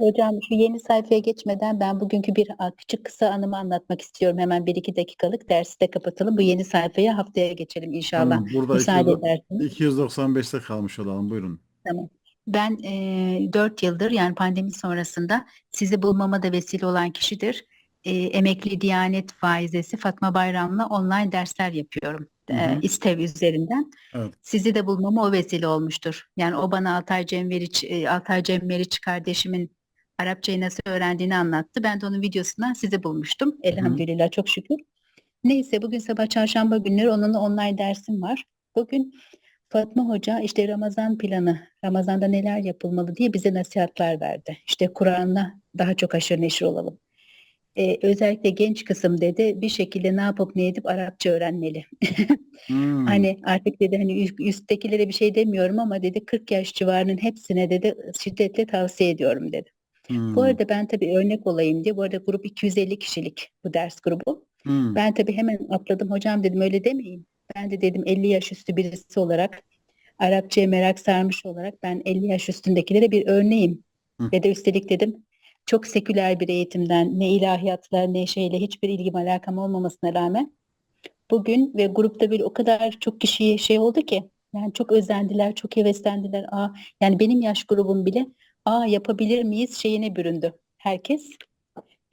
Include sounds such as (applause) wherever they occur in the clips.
Hocam şu yeni sayfaya geçmeden ben bugünkü bir küçük kısa anımı anlatmak istiyorum. Hemen bir iki dakikalık dersi de kapatalım. Bu yeni sayfaya haftaya geçelim inşallah. Tamam, burada Müsaade 200 ederseniz. 295'te kalmış olalım. Buyurun. Tamam. Ben e, 4 yıldır yani pandemi sonrasında sizi bulmama da vesile olan kişidir. E, emekli Diyanet faizesi Fatma Bayram'la online dersler yapıyorum. E. İstev üzerinden. Evet. Sizi de bulmama o vesile olmuştur. Yani o bana Altay Cemveriç, e, Altay Cemveriç kardeşimin Arapçayı nasıl öğrendiğini anlattı. Ben de onun videosundan sizi bulmuştum. Elhamdülillah çok şükür. Neyse bugün sabah çarşamba günleri onunla online dersim var. Bugün Fatma Hoca işte Ramazan planı, Ramazan'da neler yapılmalı diye bize nasihatler verdi. İşte Kur'an'la daha çok haşır neşir olalım. Ee, özellikle genç kısım dedi bir şekilde ne yapıp ne edip Arapça öğrenmeli. (laughs) Hmm. Hani artık dedi hani üst- üsttekilere bir şey demiyorum ama dedi 40 yaş civarının hepsine dedi şiddetle tavsiye ediyorum dedi. Hmm. Bu arada ben tabii örnek olayım diye bu arada grup 250 kişilik bu ders grubu. Hmm. Ben tabii hemen atladım hocam dedim öyle demeyin. Ben de dedim 50 yaş üstü birisi olarak Arapçaya merak sarmış olarak ben 50 yaş üstündekilere bir örneğim. Hı. Ve de üstelik dedim çok seküler bir eğitimden ne ilahiyatlar ne şeyle hiçbir ilgim alakam olmamasına rağmen bugün ve grupta böyle o kadar çok kişiye şey oldu ki yani çok özendiler, çok heveslendiler. Aa, yani benim yaş grubum bile aa yapabilir miyiz şeyine büründü herkes.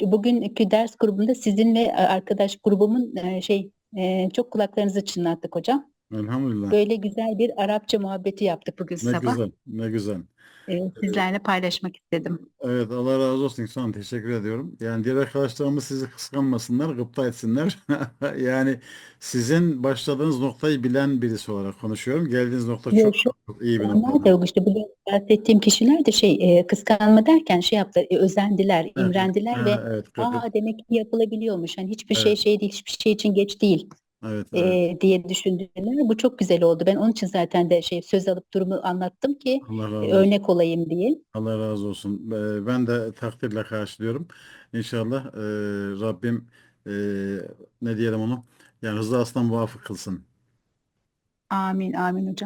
Bugünkü ders grubunda sizin ve arkadaş grubumun e, şey e, çok kulaklarınızı çınlattık hocam. Elhamdülillah. Böyle güzel bir Arapça muhabbeti yaptık bugün Ne sabah. güzel. Ne güzel. E, sizlerle paylaşmak istedim. Evet Allah razı olsun İhsan teşekkür ediyorum. Yani diğer arkadaşlarımız sizi kıskanmasınlar, gıpta etsinler. (laughs) Yani sizin başladığınız noktayı bilen birisi olarak konuşuyorum. Geldiğiniz nokta Yok, çok, şu- çok iyi bir Onlar nokta. da işte bu bahsettiğim kişiler de şey e, kıskanma derken şey yaptılar, e, özendiler, Evet, imrendiler ve ha, evet, aa demek ki yapılabiliyormuş. Hani hiçbir şey Evet. şey değil, hiçbir şey için geç değil. Evet, evet. e, diye düşündüler. Bu çok güzel oldu. Ben onun için zaten de şey söz alıp durumu anlattım ki Allah razı olsun. örnek olayım diye. Allah razı olsun. Ben de takdirle karşılıyorum. İnşallah e, Rabbim e, ne diyelim onu? Yani hızlı aslan muvaffak kılsın. Amin amin hocam.